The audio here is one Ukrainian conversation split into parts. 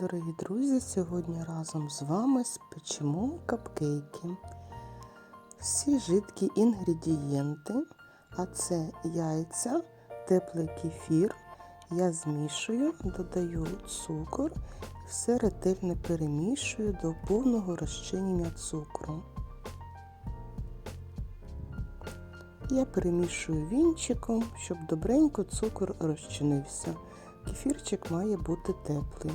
Дорогі друзі, сьогодні разом з вами спечемо капкейки. Всі жидкі інгредієнти, а це яйця, теплий кефір. Я змішую, додаю цукор і все ретельно перемішую до повного розчинення цукру. Я перемішую вінчиком, щоб добренько цукор розчинився. Кефірчик має бути теплий.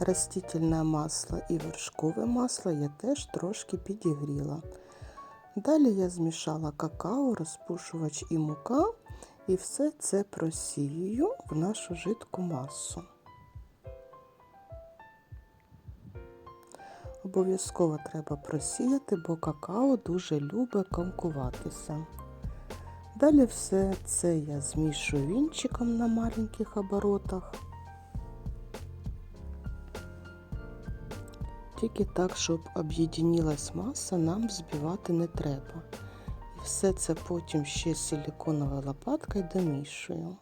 Растительне масло і вершкове масло я теж трошки підігріла. Далі я змішала какао, розпушувач і мука, і все це просію в нашу жидку масу. Обов'язково треба просіяти, бо какао дуже любить комкуватися. Далі все це я змішую вінчиком на маленьких оборотах. Тільки так, щоб об'єднілась маса, нам збивати не треба. І все це потім ще силіконовою лопаткою домішую.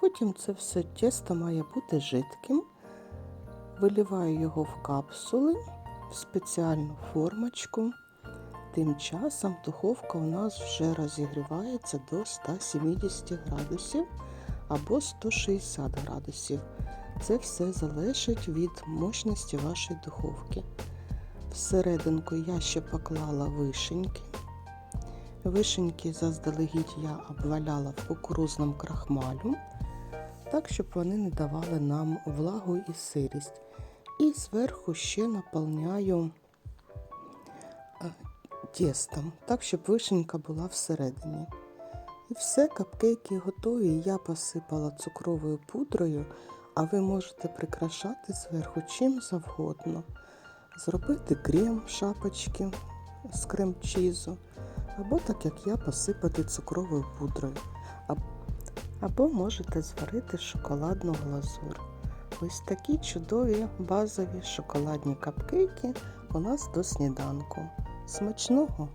Потім це все тісто має бути жидким. Виливаю його в капсули, в спеціальну формочку. Тим часом духовка у нас вже розігрівається до 170 градусів або 160 градусів. Це все залежить від мощності вашої духовки. Всерединку я ще поклала вишеньки. Вишеньки заздалегідь я обваляла в кукурузному крахмалю, так, щоб вони не давали нам влагу і сирість. І зверху ще наповняю тістом, так, щоб вишенька була всередині. І все, капкейки готові. Я посипала цукровою пудрою, а ви можете прикрашати зверху чим завгодно. Зробити крем шапочки з крем-чізу, або так як я посипати цукровою пудрою. Або можете зварити шоколадну глазур. Ось такі чудові базові шоколадні капкейки у нас до сніданку. Смачного!